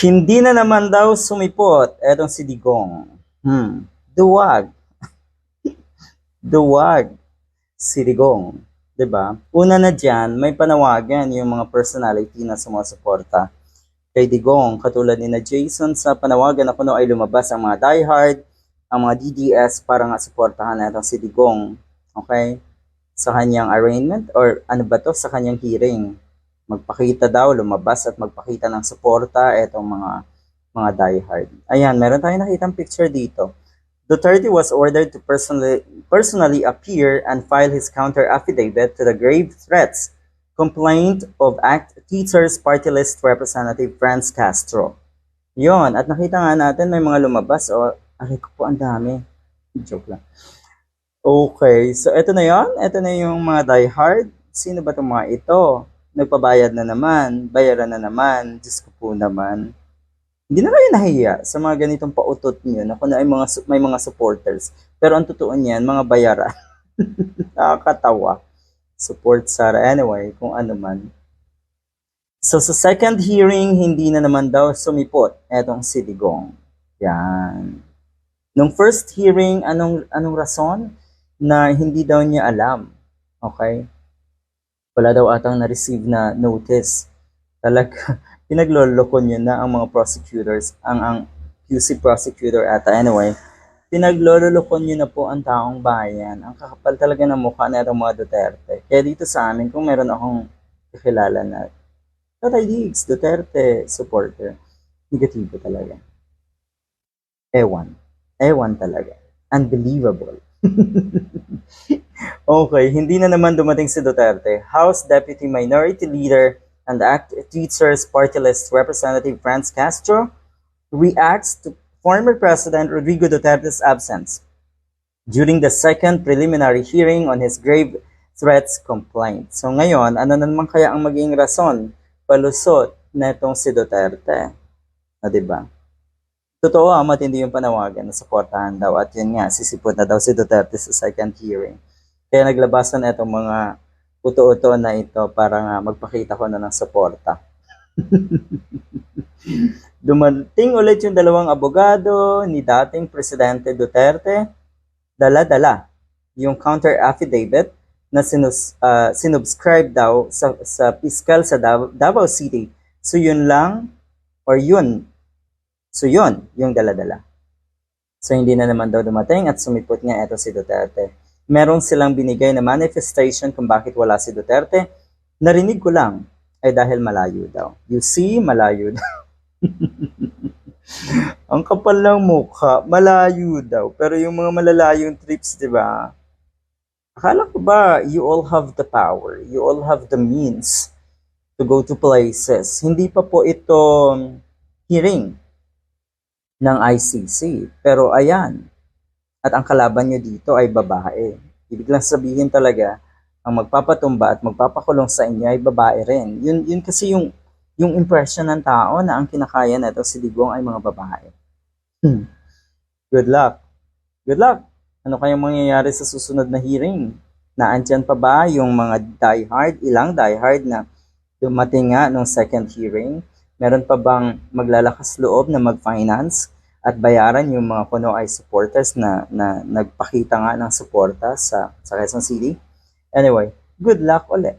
Hindi na naman daw sumipot etong si Digong. Hmm. Duwag. Duwag. Si Digong. 'Di ba? Una na dyan, may panawagan yung mga personality na sumusuporta kay Digong. Katulad ni na Jason sa panawagan na kuno ay lumabas ang mga diehard, ang mga DDS para nga suportahan na itong si Digong. Okay? Sa kanyang arraignment or ano ba to sa kanyang hearing. Magpakita daw, lumabas at magpakita ng suporta itong mga mga diehard. Ayan, meron tayong nakitang picture dito. Duterte was ordered to personally, personally appear and file his counter affidavit to the grave threats complaint of ACT Teachers Party List Representative Franz Castro. Yon, at nakita nga natin may mga lumabas o aray ko po ang dami. Joke lang. Okay, so eto na yon, eto na yung mga diehard. Sino ba itong mga ito? Nagpabayad na naman, bayaran na naman, Diyos ko po naman. Hindi na kayo nahiya sa mga ganitong pautot niyo na kung ay mga, may mga supporters. Pero ang totoo niyan, mga bayaran. Nakakatawa. Support Sara anyway, kung ano man. So sa second hearing, hindi na naman daw sumipot etong si Digong. Yan. Nung first hearing, anong anong rason na hindi daw niya alam? Okay? Wala daw atang na-receive na notice. Talaga, pinagloloko niyo na ang mga prosecutors, ang ang QC prosecutor ata anyway, pinagloloko niyo na po ang taong bayan. Ang kakapal talaga ng mukha na mga Duterte. Kaya dito sa amin, kung meron akong kakilala na Tatay Diggs, Duterte supporter, negatibo talaga. Ewan. Ewan talaga. Unbelievable. okay, hindi na naman dumating si Duterte. House Deputy Minority Leader and ACT Teachers Party List Representative Franz Castro reacts to former President Rodrigo Duterte's absence during the second preliminary hearing on his grave threats complaint. So ngayon, ano na naman kaya ang maging rason, palusot na itong si Duterte? Di ba? Totoo, ah, matindi yung panawagan na suportahan daw at yun nga, sisipot na daw si Duterte sa second hearing. Kaya naglabasan itong mga uto-uto na ito para nga magpakita ko na ng suporta. Dumating ulit yung dalawang abogado ni dating Presidente Duterte, dala-dala yung counter affidavit na sinus, ah, sinubscribe daw sa, sa fiscal sa Dav- Davao City. So yun lang, or yun, so yun, yung dala-dala. So hindi na naman daw dumating at sumipot nga ito si Duterte. Meron silang binigay na manifestation kung bakit wala si Duterte. Narinig ko lang ay dahil malayo daw. You see, malayo daw. Ang kapal ng mukha, malayo daw. Pero yung mga malalayong trips, di ba? Akala ko ba you all have the power, you all have the means to go to places. Hindi pa po ito hearing ng ICC. Pero ayan, at ang kalaban nyo dito ay babae. Ibig lang sabihin talaga, ang magpapatumba at magpapakulong sa inyo ay babae rin. Yun, yun kasi yung, yung impression ng tao na ang kinakaya na ito si Digong ay mga babae. Hmm. Good luck. Good luck. Ano kayang mangyayari sa susunod na hearing? Naandyan pa ba yung mga diehard, ilang diehard na dumating nga nung second hearing? Meron pa bang maglalakas loob na mag-finance at bayaran yung mga kuno ay supporters na, na nagpakita nga ng suporta sa, sa Quezon City? Anyway, good luck ulit.